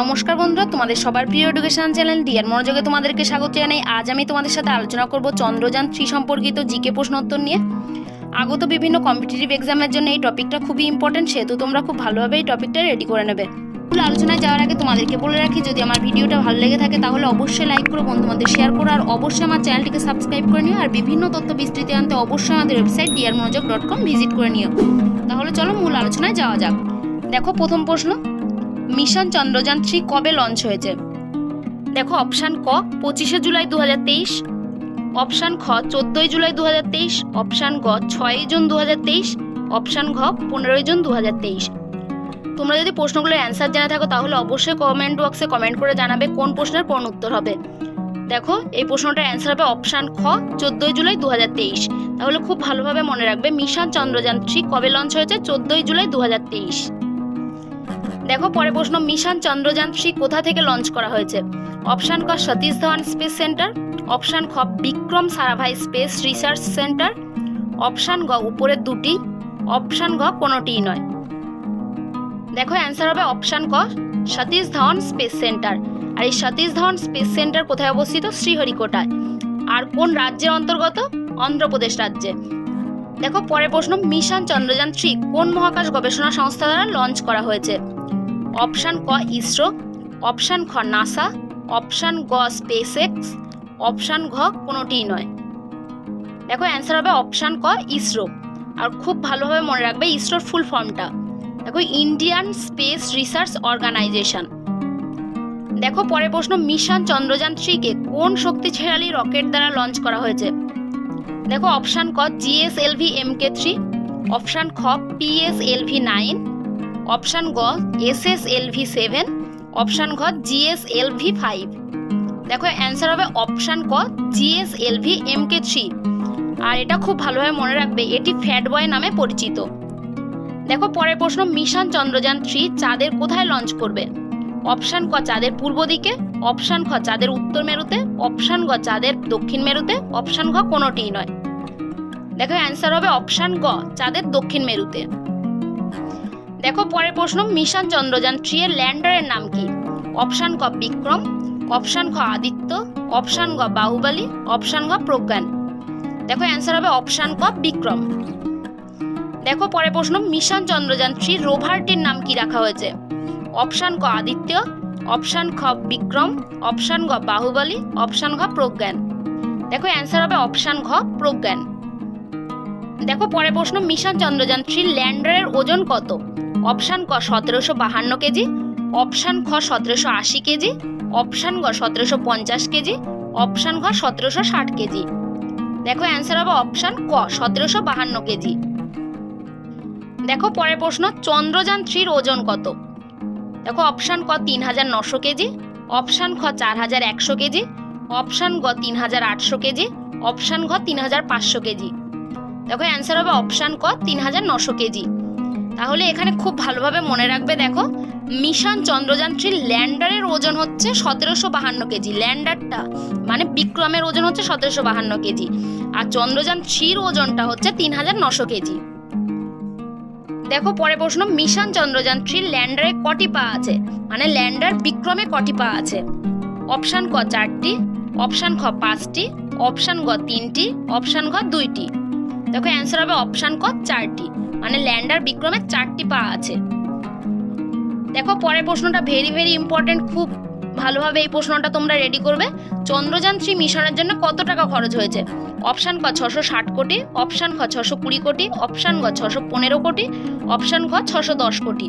নমস্কার বন্ধুরা, তোমাদের সবার প্রিয় এডুকেশন চ্যানেল ডিয়ার মনোযোগে তোমাদেরকে স্বাগত জানাই। আজ আমি তোমাদের সাথে আলোচনা করব চন্দ্রযান থ্রি সম্পর্কিত জিকে প্রশ্নোত্তর নিয়ে। আগত বিভিন্ন কম্পিটিটিভ এক্সামের জন্য এই টপিকটা খুবই ইম্পর্টেন্ট সেহেতু তোমরা খুব ভালোভাবে এই টপিকটা রেডি করে নেবে। মূল আলোচনায় যাওয়ার আগে তোমাদেরকে বলে রাখি, যদি আমার ভিডিওটা ভালো লেগে থাকে তাহলে অবশ্যই লাইক করো, বন্ধুদের শেয়ার করো, আর অবশ্যই আমার চ্যানেলটিকে সাবস্ক্রাইব করে নিও, আর বিভিন্ন তথ্য বিস্তৃতি আনতে অবশ্যই আমাদের website dear Monojog dot com visit করে নিও। তাহলে চলো মূল আলোচনায় যাওয়া যাক। দেখো প্রথম প্রশ্ন মিশন চন্দ্রযান থ্রি কবে লঞ্চ হয়েছে? দেখো অপশান ক, পঁচিশে জুলাই দু হাজার তেইশ অপশান খ, চোদ্দোই জুলাই দু হাজার তেইশ অপশান গ, ছয়ই জুন দু হাজার তেইশ অপশান ঘ, পনেরোই জুন দু হাজার তেইশ। তোমরা যদি প্রশ্নগুলোর অ্যান্সার জেনে থাকো, তাহলে অবশ্যই কমেন্ট বক্সে কমেন্ট করে জানাবে কোন প্রশ্নের কোন উত্তর হবে। দেখো, এই প্রশ্নটার অ্যান্সার হবে অপশান খ, চোদ্দোই জুলাই দু হাজার তেইশ। তাহলে খুব ভালোভাবে মনে রাখবে, মিশন চন্দ্রযান থ্রি কবে লঞ্চ হয়েছে? চোদ্দোই জুলাই দু হাজার তেইশ। দেখো, পরে প্রশ্ন, মিশন চন্দ্রযান থ্রি কোথা থেকে লঞ্চ করা হয়েছে? অপশান ক, Satish Dhawan space centre. Option খ, Vikram Sarabhai space research centre. Option গ উপরের দুটি। অপশান গ, কোনোটিই নয়। দেখো অ্যান্সার হবে অপশান ক, সতীশ ধাওয়ান স্পেস সেন্টার। আর এই সতীশ ধাওয়ান স্পেস সেন্টার কোথায় অবস্থিত? শ্রীহরিকোটায়। আর কোন রাজ্যের অন্তর্গত? অন্ধ্রপ্রদেশ রাজ্যে। দেখো পরের প্রশ্ন, মিশন চন্দ্রযান থ্রি কোন মহাকাশ গবেষণা সংস্থা দ্বারা লঞ্চ করা হয়েছে? অপশান ক ইসরো অপশান খ নাসা অপশান গ স্পেস এক্স অপশান ঘ কোনোটিই নয়। দেখো অ্যান্সার হবে অপশান ক ইসরো আর খুব ভালোভাবে মনে রাখবে ইসরোর ফুল ফর্মটা দেখো ইন্ডিয়ান স্পেস রিসার্চ অর্গানাইজেশন দেখো পরের প্রশ্ন মিশন চন্দ্রযান থ্রিকে কোন শক্তিশালী রকেট দ্বারা লঞ্চ করা হয়েছে? দেখো অপশান ক GSLV M K three option খ পিএসএলভি নাইন অপশান গ, S S L V seven, option ঘ G S L V five. দেখো, অ্যান্সার হবে অপশান ক G S L V M K three. আর এটা খুব ভালোভাবে মনে রাখবে, এটি ফ্যাট বয় নামে পরিচিত। দেখো, পরের প্রশ্ন, মিশন চন্দ্রযান থ্রি চাঁদের কোথায় লঞ্চ করবে? অপশান ক, চাঁদের পূর্ব দিকে, অপশান খ চাঁদের উত্তর মেরুতে, অপশান গ চাঁদের দক্ষিণ মেরুতে, অপশান ঘ কোনোটিই নয়। দেখো, অ্যান্সার হবে অপশান গ, চাঁদের দক্ষিণ মেরুতে। দেখো, পরের প্রশ্ন, মিশন চন্দ্রযান থ্রি এর ল্যান্ডারের নাম কি? অপশান ক, বিক্রম, অপশান খ, আদিত্য, অপশান গ, বাহুবালী, অপশান ঘ প্রজ্ঞান। দেখো অ্যান্সার হবে অপশান ক, বিক্রম। দেখো পরে প্রশ্ন, মিশন চন্দ্রযান থ্রি রোভারটির নাম কি রাখা হয়েছে? অপশান ক, আদিত্য, অপশান খ, বিক্রম, অপশান গ, বাহুবলী, অপশান ঘ প্রজ্ঞান। দেখো অ্যান্সার হবে অপশান ঘ, প্রজ্ঞান। দেখো পরে প্রশ্ন, মিশন চন্দ্রযান থ্রি ল্যান্ডারের ওজন কত? অপশান ক সতেরোশো বাহান্ন কেজি, অপশান খ সতেরোশো আশি কেজি, অপশান গ সতেরোশো পঞ্চাশ কেজি, অপশান ঘ সতেরোশো ষাট কেজি। দেখো অ্যান্সার হবে অপশান ক সতেরোশো বাহান্ন কেজি। দেখো পরের প্রশ্ন, চন্দ্রযান থ্রির ওজন কত? দেখো অপশান ক তিন হাজার নশো কেজি, অপশান খ চার হাজার একশো কেজি, অপশান গ তিন হাজার আটশো কেজি, অপশান ঘ তিন হাজার পাঁচশো কেজি। দেখো অ্যান্সার হবে অপশান ক তিন হাজার নশো কেজি। তাহলে এখানে খুব ভালোভাবে মনে রাখবে, দেখো, মিশন চন্দ্রযান থ্রির ল্যান্ডারের ওজন হচ্ছে সতেরোশো বাহান্ন কেজি। ল্যান্ডারটা মানে বিক্রমের ওজন হচ্ছে সতেরোশো বাহান্ন কেজি। আর চন্দ্রযান থ্রির ওজনটা হচ্ছে তিন হাজার নশো কেজি। দেখো পরে প্রশ্ন, মিশন চন্দ্রযান থ্রির ল্যান্ডারে কটি পা আছে? মানে ল্যান্ডার বিক্রমে কটি পা আছে? অপশান ক চারটি, অপশান খ পাঁচটি, অপশান গ তিনটি, অপশান ঘ দুইটি। দেখো, অ্যান্সার হবে অপশান ক চারটি। মানে ল্যান্ডার বিক্রমে চারটি পা আছে। দেখো, পরের প্রশ্নটা ভেরি ভেরি ইম্পর্টেন্ট খুব ভালোভাবে এই প্রশ্নটা তোমরা রেডি করবে। চন্দ্রযান থ্রি মিশনের জন্য কত টাকা খরচ হয়েছে? অপশান ক, ছশো ষাট কোটি অপশান খ, ছশো কুড়ি কোটি অপশান গ, ছশো পনেরো কোটি অপশান ঘ ছশো দশ কোটি।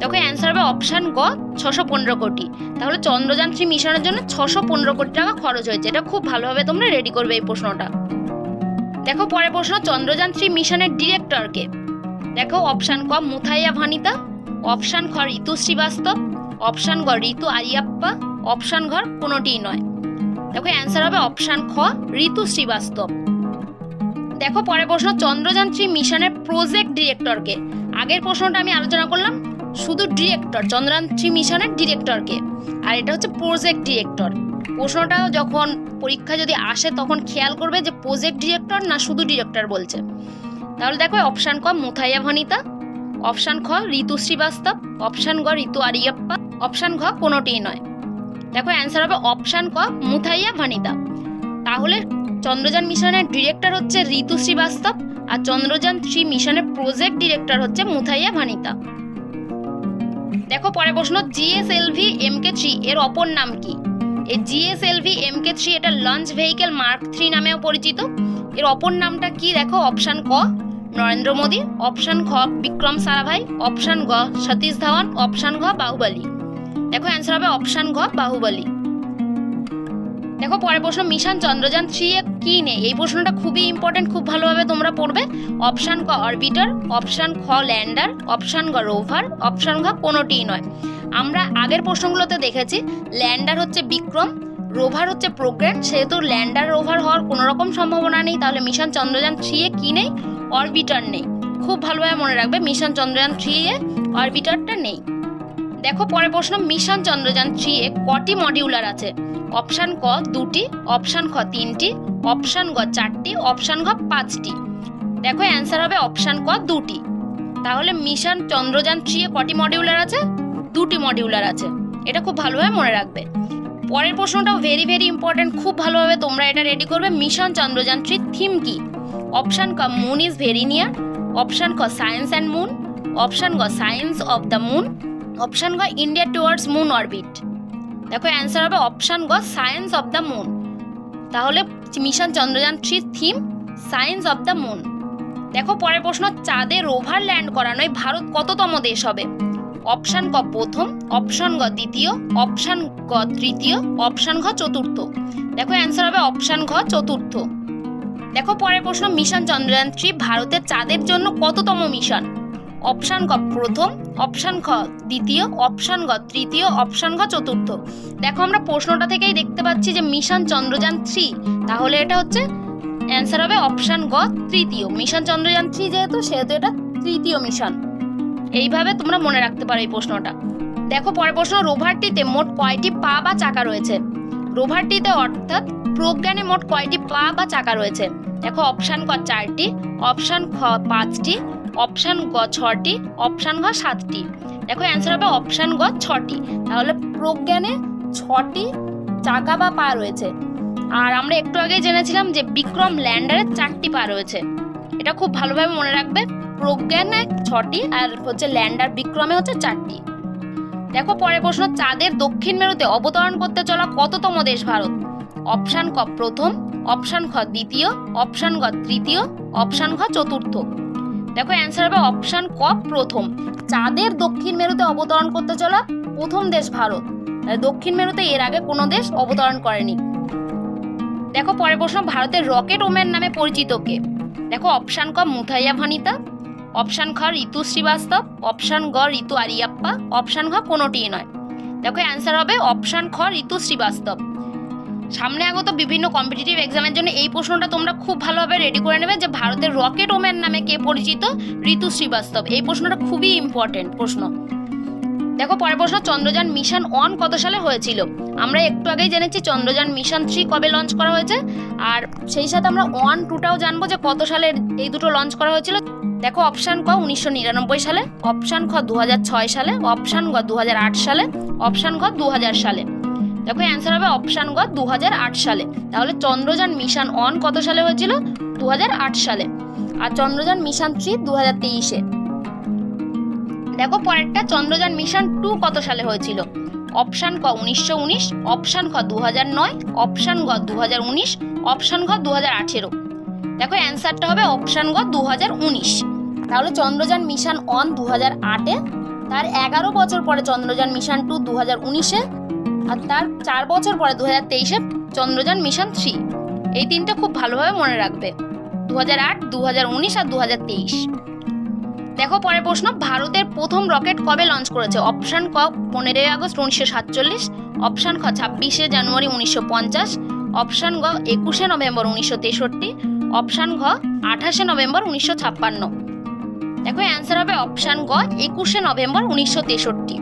দেখো অ্যান্সার হবে অপশান গ, ছশো পনেরো কোটি। তাহলে চন্দ্রযান থ্রি মিশনের জন্য ছশো পনেরো কোটি টাকা খরচ হয়েছে। এটা খুব ভালোভাবে তোমরা রেডি করবে এই প্রশ্নটা। দেখো, পরের প্রশ্ন, চন্দ্রযান থ্রি মিশনের ডিরেক্টরকে দেখো অপশান ক, মুথাইয়া ভানিতা অপশান খ ঋতু শ্রীবাস্তব অপশান গ ঋতু আরিয়াপ্পা অপশান ঘর কোনোটিই নয়। দেখো অ্যান্সার হবে অপশান খ, ঋতু শ্রীবাস্তব। দেখো, পরের প্রশ্ন চন্দ্রযান মিশনের প্রজেক্ট ডিরেক্টরকে আগের প্রশ্নটা আমি আলোচনা করলাম, শুধু ডিরেক্টর চন্দ্রযান মিশনের ডিরেক্টরকে আর এটা হচ্ছে প্রজেক্ট ডিরেক্টর প্রশ্নটা যখন পরীক্ষা যদি আসে, তখন খেয়াল করবে যে প্রজেক্ট ডিরেক্টর না শুধু ডিরেক্টর বলছে। তাহলে দেখো অপশান ক, মুথাইয়া ভনিতা অপশান খ, ঋতু শ্রীবাস্তব অপশান গ, ঋতু আরিয়াপ্পা অপশান ঘ, কোনোটিই নয়। দেখো অ্যান্সার হবে অপশান ক, মুথাইয়া ভানিতা। তাহলে চন্দ্রযান মিশনের ডিরেক্টর হচ্ছে ঋতু শ্রীবাস্তব, আর চন্দ্রযান থ্রি মিশনের প্রজেক্ট ডিরেক্টর হচ্ছে মুথাইয়া ভানিতা। দেখো পরে প্রশ্ন জিএসএলভি এম কে থ্রি এর অপর নাম কি? এই জিএসএলভি এমকে থ্রি এটা লঞ্চ ভেহিকেল মার্ক থ্রি নামেও পরিচিত। এর অপর নামটা কি দেখো অপশান ক নরেন্দ্র মোদী, অপশান খ বিক্রম সারাভাই, অপশান গ, সতীশ ধাওয়ান, অপশান ঘ, বাহুবলী। দেখো অ্যান্সার হবে অপশান ঘ, বাহুবলী। দেখো পরের প্রশ্ন, মিশন চন্দ্রযান থ্রি এ কি নেই? এই প্রশ্নটা খুবই ইম্পর্টেন্ট খুব ভালোভাবে তোমরা পড়বে। অপশান ক, অরবিটার, অপশান খ ল্যান্ডার, অপশান গ রোভার, অপশান ঘ, কোনোটিই নয়। আমরা আগের প্রশ্নগুলোতে দেখেছি, ল্যান্ডার হচ্ছে বিক্রম, রোভার হচ্ছে প্রোগ্রেন সেহেতু ল্যান্ডার, রোভার হওয়ার কোনো রকম সম্ভাবনা নেই। তাহলে মিশন চন্দ্রযান থ্রি এ কি নেই? অরবিটার নেই। খুব ভালোভাবে মনে রাখবে, মিশন চন্দ্রযান থ্রি এ অরবিটারটা নেই। দেখো, পরের প্রশ্ন, মিশন চন্দ্রযান থ্রি এ কটি মডিউলার আছে? অপশান ক দুটি অপশান খ তিনটি অপশান গ চারটি অপশান ঘ পাঁচটি। দেখো অ্যান্সার হবে অপশান ক দুটি। তাহলে মিশন চন্দ্রযান থ্রি এ কটি মডিউলার আছে? দুটি মডিউলার আছে। এটা খুব ভালোভাবে মনে রাখবে। পরের প্রশ্নটাও ভেরি ভেরি ইম্পর্টেন্ট খুব ভালোভাবে তোমরা এটা রেডি করবে। মিশন চন্দ্রযান থ্রি থিম কি? অপশান ক moon is very near option ক সায়েন্স অ্যান্ড মুন অপশান গ science of the moon option গ ইন্ডিয়া টুয়ার্ডস মুন অরবিট দেখো অ্যান্সার হবে অপশান গ সায়েন্স অফ দ্য মুন তাহলে mission Chandrayaan three theme science of the moon দেখো, পরের প্রশ্ন চাঁদে রোভার ল্যান্ড করানোয় ভারত কততম দেশ হবে? অপশান ক প্রথম অপশান গ দ্বিতীয় অপশান গ তৃতীয় অপশান ঘ চতুর্থ। দেখো অ্যান্সার হবে অপশান ঘ চতুর্থ। দেখো, পরের প্রশ্ন, মিশন চন্দ্রযান থ্রি ভারতের চাঁদের জন্য কততম মিশন? অপশান ক, প্রথম, অপশান খ, দ্বিতীয়, অপশান গ, তৃতীয়, অপশান ঘ চতুর্থ। দেখো, আমরা প্রশ্নটা থেকেই দেখতে পাচ্ছি যে মিশন চন্দ্রযান থ্রি তাহলে এটা হচ্ছে অ্যান্সার হবে অপশান গ, তৃতীয়। মিশন চন্দ্রযান থ্রি যেহেতু, সেহেতু এটা তৃতীয় মিশন। এইভাবে তোমরা মনে রাখতে পারো এই প্রশ্নটা। দেখো, পরের প্রশ্ন, রোভারটিতে মোট কয়টি পা বা চাকা রয়েছে? রোভারটিতে অর্থাৎ প্রজ্ঞানে মোট কয়টি পা বা চাকা রয়েছে? দেখো অপশান ক চারটি অপশান খ পাঁচটি অপশান গ ছটি অপশান ঘ সাতটি। দেখো অ্যান্সার হবে অপশান গ ছটি। তাহলে প্রজ্ঞানে ছটি চাকা বা পা রয়েছে। আর আমরা একটু আগে জেনেছিলাম যে বিক্রম ল্যান্ডারের চারটি পা রয়েছে। এটা খুব ভালোভাবে মনে রাখবে। প্রজ্ঞানে ছটি আর হচ্ছে ল্যান্ডার, বিক্রমে হচ্ছে চারটি। দেখো, পরের প্রশ্ন, চাঁদের দক্ষিণ মেরুতে অবতরণ করতে চলা কততম দেশ ভারত? অপশান ক, প্রথম, অপশান খ, দ্বিতীয়, অপশান গ, তৃতীয়, অপশান ঘ, চতুর্থ। দেখো অ্যান্সার হবে অপশান ক, প্রথম। চাঁদের দক্ষিণ মেরুতে অবতরণ করতে চলা প্রথম দেশ ভারত। দক্ষিণ মেরুতে এর আগে কোনো দেশ অবতরণ করেনি। দেখো, পরের প্রশ্ন, ভারতের রকেট ওম্যান নামে পরিচিত কে? দেখো, অপশান ক, মুথাইয়া ভানিতা অপশান খ ঋতু শ্রীবাস্তব, অপশান গ, ঋতু আরিয়াপ্পা, অপশান ঘ, কোনোটিই নয়। দেখো অ্যান্সার হবে অপশান খ ঋতু শ্রীবাস্তব। সামনে আগত বিভিন্ন কম্পিটিটিভ এক্সামের জন্য এই প্রশ্নটা তোমরা খুব ভালোভাবে রেডি করে নেবে যে ভারতের রকেট ওম্যান নামে কে পরিচিত? ঋতু শ্রীবাস্তব। এই প্রশ্নটা খুবই ইম্পর্টেন্ট প্রশ্ন। দেখো, পরের প্রশ্ন চন্দ্রযান মিশন ওয়ান কত সালে হয়েছিল? আমরা একটু আগেই জেনেছি চন্দ্রযান মিশন থ্রি কবে লঞ্চ করা হয়েছে। আর সেই সাথে আমরা ওয়ান টুটাও জানব যে কত সালে এই দুটো লঞ্চ করা হয়েছিল। দেখো অপশান ক উনিশশো নিরানব্বই সালে অপশান খ দু ছয় সালে অপশান গ দুহাজার আট সালে অপশান ঘ দু সালে। দেখো অ্যান্সার হবে অপশান গ দু হাজার আট সালে। তাহলে চন্দ্রযান মিশন অন কত সালে হয়েছিল? দু হাজার আট সালে। আর চন্দ্রযান মিশন থ্রি দু হাজার তেইশে। দেখো, পরেরটা চন্দ্রযান মিশন টু কত সালে হয়েছিল? অপশান ক উনিশশো উনিশ, অপশান খ দু হাজার নয়, অপশান গ দু হাজার উনিশ, অপশান ঘ দু হাজার আঠেরো। দেখো, অ্যান্সারটা হবে অপশান গ দু হাজার উনিশ। তাহলে চন্দ্রযান মিশন অন দু হাজার আটে, তার এগারো বছর পরে চন্দ্রযান মিশন টু দু হাজার উনিশে, আর তার চার বছর পরে দু হাজার তেইশে চন্দ্রযান মিশন থ্রি এই তিনটা খুব ভালোভাবে মনে রাখবে। দু হাজার আট দু হাজার উনিশ আর দু হাজার তেইশ। দেখো, পরের প্রশ্ন, ভারতের প্রথম রকেট কবে লঞ্চ করেছে? অপশান ক, পনেরোই আগস্ট উনিশশো সাতচল্লিশ অপশান খ, ছাব্বিশে জানুয়ারি উনিশশো পঞ্চাশ অপশান গ, একুশে নভেম্বর উনিশশো তেষট্টি অপশান ঘ আঠাশে নভেম্বর উনিশশো ছাপ্পান্ন। দেখো অ্যান্সার হবে অপশান গ, একুশে নভেম্বর উনিশশো তেষট্টি।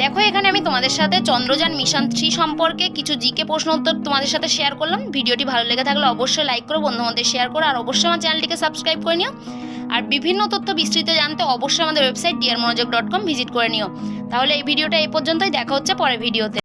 দেখো, এখানে আমি তোমাদের সাথে চন্দ্রযান মিশন থ্রি সম্পর্কে কিছু জিকে প্রশ্ন উত্তর তোমাদের সাথে শেয়ার করলাম। ভিডিওটি ভালো লেগে থাকলে অবশ্যই লাইক করো বন্ধু শেয়ার করো, আর অবশ্যই আমার চ্যানেলটিকে সাবস্ক্রাইব করে নিও। আর বিভিন্ন তথ্য বিস্তৃত জানতে অবশ্যই আমাদের website dear Monojog dot com visit করে নিও। তাহলে এই ভিডিওটা এই পর্যন্তই, দেখা হচ্ছে পরের ভিডিওতে।